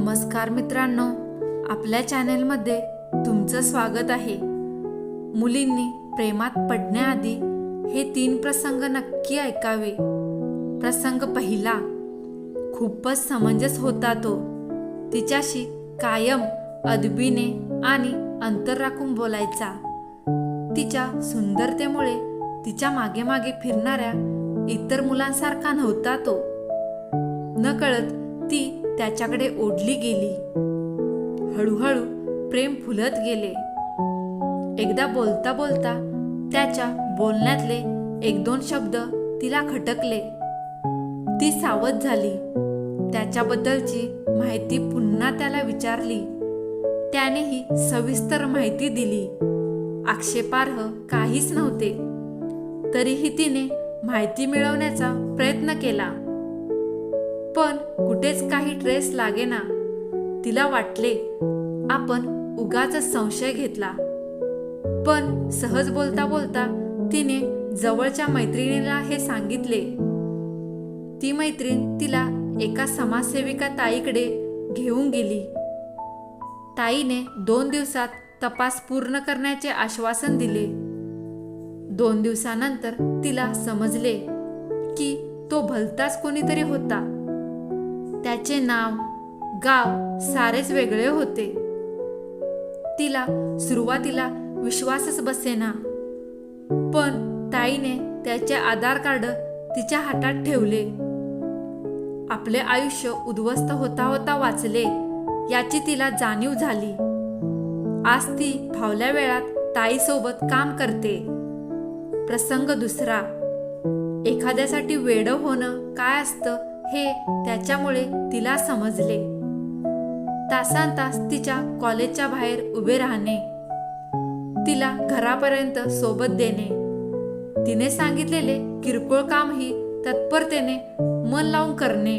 नमस्कार मित्रांनो आपल्या चॅनेलमध्ये तुमचं स्वागत आहे. मुलींनी प्रेमात पडण्याआधी हे तीन प्रसंग नक्की ऐकावे. प्रसंग पहिला खूपच समंजस होता तो. तिच्याशी कायम अदबीने आणि अंतर राखून बोलायचा. तिच्या सुंदरतेमुळे तिच्यामागे मागे फिरणाऱ्या इतर मुलांसारखा नव्हता तो. नकळत ती त्याच्याकडे ओढली गेली. हळूहळू प्रेम फुलत गेले. एकदा बोलता बोलता त्याच्या बोलण्यातले एक दोन शब्द तिला खटकले. ती सावध झाली. त्याच्याबद्दलची माहिती पुन्हा त्याला विचारली. त्यानेही सविस्तर माहिती दिली. आक्षेपार्ह काहीच नव्हते. तरीही तिने माहिती मिळवण्याचा प्रयत्न केला. पण कुठेच काही ट्रेस लागेना. तिला वाटले आपण उगाच संशय घेतला. पण सहज बोलता बोलता तिने जवळच्या मैत्रिणीला हे सांगितले. ती मैत्रीण तिला एका समाजसेविका ताईकडे घेऊन गेली. ताईने दोन दिवसात तपास पूर्ण करण्याचे आश्वासन दिले. दोन दिवसानंतर तिला समजले की तो भलताच कोणीतरी होता. त्याचे नाव गाव सारेच वेगळे होते. तिला सुरुवातीला विश्वासच बसेना. पण ताईने त्याचे आधार कार्ड तिच्या हातात ठेवले. आपले आयुष्य उद्ध्वस्त होता होता वाचले याची तिला जाणीव झाली. आज ती फावल्या वेळात ताईसोबत काम करते. प्रसंग दुसरा. एखाद्यासाठी वेड होणं काय असतं हे त्याच्यामुळे तिला समजले. तासान तास तिच्या कॉलेजच्या बाहेर उभे राहणे तिला घरापर्यंत सोबत देणे. तिने सांगितलेले किरकोळ कामही तत्परतेने मन लावून करणे.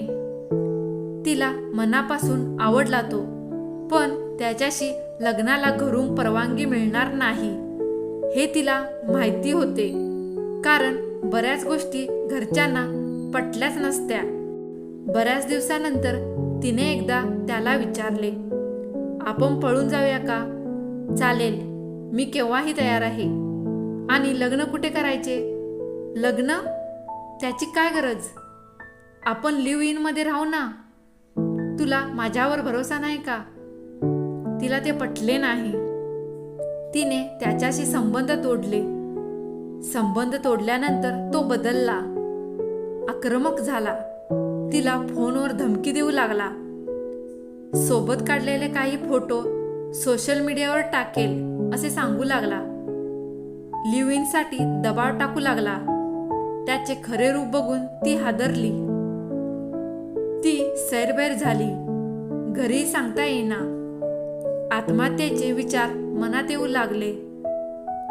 तिला मनापासून आवडला तो पण त्याच्याशी लग्नाला घरून परवानगी मिळणार नाही हे तिला माहिती होते. कारण बऱ्याच गोष्टी घरच्यांना पटल्याच नसत्या. बऱ्याच दिवसानंतर तिने एकदा त्याला विचारले आपण पळून जाऊया का? चालेल मी केव्हाही तयार आहे. आणि लग्न कुठे करायचे? लग्न? त्याची काय गरज? आपण लिव्ह इनमध्ये राहू ना? तुला माझ्यावर भरोसा नाही का? तिला ते पटले नाही. तिने त्याच्याशी संबंध तोडले. संबंध तोडल्यानंतर तो बदलला. आक्रमक झाला. तिला फोनवर धमकी देऊ लागला. सोबत काढलेले काही फोटो सोशल मीडियावर टाकेल असे सांगू लागला. लिव्ह इनसाठी दबाव टाकू लागला. त्याचे खरे रूप बघून ती हादरली. ती सैरबैर झाली. घरी सांगता येईना. आत्महत्येचे विचार मनात येऊ लागले.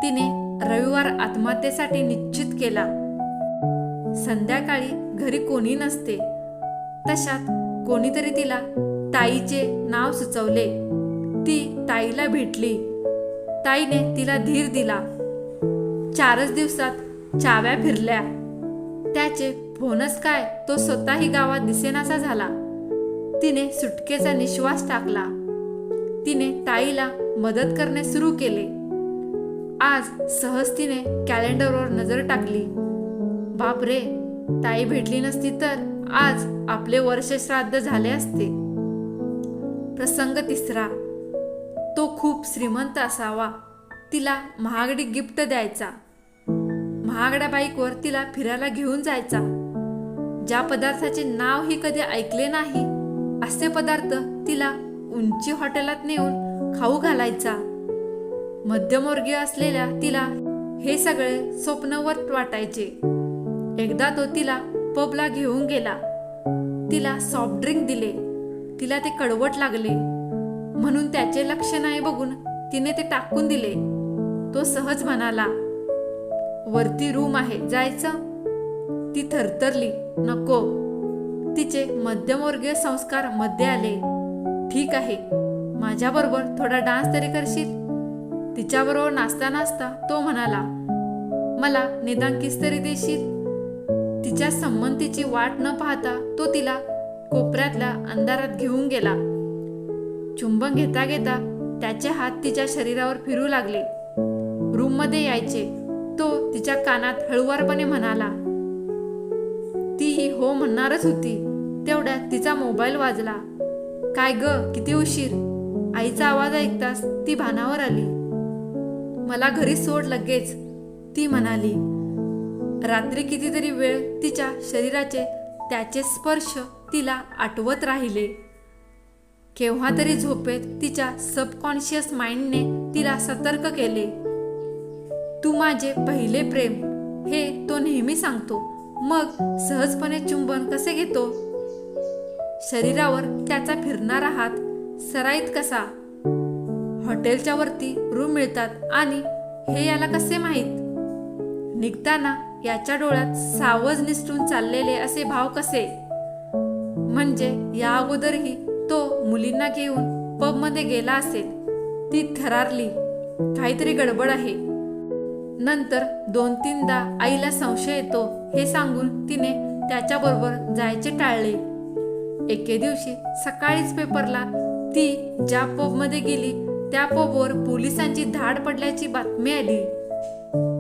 तिने रविवार आत्महत्येसाठी निश्चित केला. संध्याकाळी घरी कोणी नसते. तशात कोणीतरी तिला ताईचे नाव सुचवले. ती ताईला भेटली. ताईने तिला धीर दिला. चारच दिवसात चाव्या फिरल्या. त्याचे फोनच काय तो स्वतःही गावात दिसेनासा झाला. तिने सुटकेचा निश्वास टाकला. तिने ताईला मदत करणे सुरू केले. आज सहज तिने कॅलेंडरवर नजर टाकली. बापरे ताई भेटली नसती तर? आज आपले वर्ष श्राद्ध झाले असते. प्रसंग तिसरा. तो खूप श्रीमंत असावा. तिला महागडी गिफ्ट द्यायचा. महागड्या बाईकवर तिला फिरायला घेऊन जायचा. ज्या पदार्थाचे नाव ही कधी ऐकले नाही असे पदार्थ तिला उंची हॉटेलात नेऊन खाऊ घालायचा. मध्यमवर्गीय असलेल्या तिला हे सगळे स्वप्नवत वाटायचे. एकदा तो तिला पबला घेऊन गेला. तिला सॉफ्ट ड्रिंक दिले. तिला ते कडवट लागले. म्हणून त्याचे लक्ष नाही बघून तिने ते टाकून दिले. तो सहज म्हणाला वरती रूम आहे जायचं? ती थरथरली नको. तिचे मध्यमवर्गीय संस्कारमध्ये आले. ठीक आहे माझ्याबरोबर थोडा डान्स तरी करशील? तिच्याबरोबर नाचता नाचता तो म्हणाला मला निदान किस तरी देशील? तिच्या संमतीची वाट न पाहता तो तिला कोपऱ्यातल्या अंधारात घेऊन गेला. चुंबन घेता घेता त्याचे हात तिच्या शरीरावर फिरू लागले. रूममध्ये यायचे. तो तिच्या कानात हळुवारपणे म्हणाला ती हो म्हणणारच होती. तेवढ्यात तिचा मोबाईल वाजला. काय ग किती उशीर. आईचा आवाज ऐकताच ती भानावर आली. मला घरी सोड लगेच ती म्हणाली. रात्री कितीतरी वेळ तिच्या शरीराचे त्याचे स्पर्श तिला आठवत राहिले. केव्हा तरी झोपेत तिच्या सबकॉन्शियस माइंडने तिला सतर्क केले. तू माझे पहिले प्रेम हे तो नेहमी सांगतो. मग सहजपणे चुंबन कसे घेतो? शरीरावर त्याचा फिरणारा हात सराईत कसा? हॉटेलच्या वरती रूम मिळतात आणि हे याला कसे माहीत? निघताना याच्या डोळ्यात सावज निसटून चाललेले असे भाव कसे? म्हणजे या अगोदरही तो मुलींना घेऊन पबमध्ये गेला असेल. ती थरारली. काहीतरी गडबड आहे. नंतर दोन तीनदा आईला संशय येतो हे सांगून तिने त्याच्याबरोबर जायचे टाळले. एके दिवशी सकाळीच पेपरला ती ज्या पबमध्ये गेली त्या पबवर पोलिसांची धाड पडल्याची बातमी आली.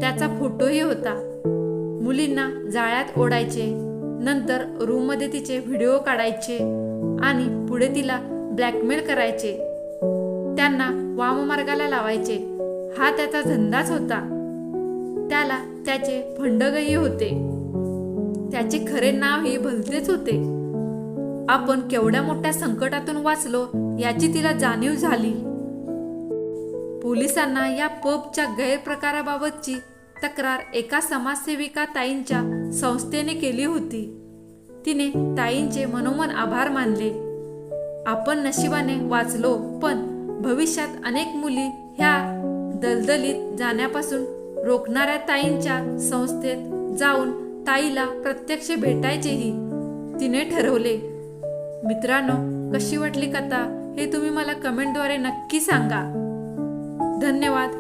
त्याचा फोटोही होता. मुलींना जाळ्यात ओढायचे नंतर रूममध्ये तिचे व्हिडिओ काढायचे आणि पुढे तिला ब्लॅकमेल करायचे. त्यांना वाममार्गाला लावायचे. हा त्याचा धंदाच होता. त्याला त्याचे फंडगही होते. त्याचे खरे नावही भलतेच होते. आपण केवढ्या मोठ्या संकटातून वाचलो याची तिला जाणीव झाली. पोलिसांना या पबच्या गैरप्रकाराबाबतची तक्रार एका समाजसेविका ताईंच्या संस्थेने केली होती. तिने ताईंचे मनोमन आभार मानले. आपण नशिबाने वाचलो पण भविष्यात अनेक मुली ह्या दलदलीत जाण्यापासून रोखणाऱ्या ताईंच्या संस्थेत जाऊन ताईला प्रत्यक्ष भेटायचेही तिने ठरवले. मित्रांनो कशी वाटली कथा हे तुम्ही मला कमेंटद्वारे नक्की सांगा. धन्यवाद.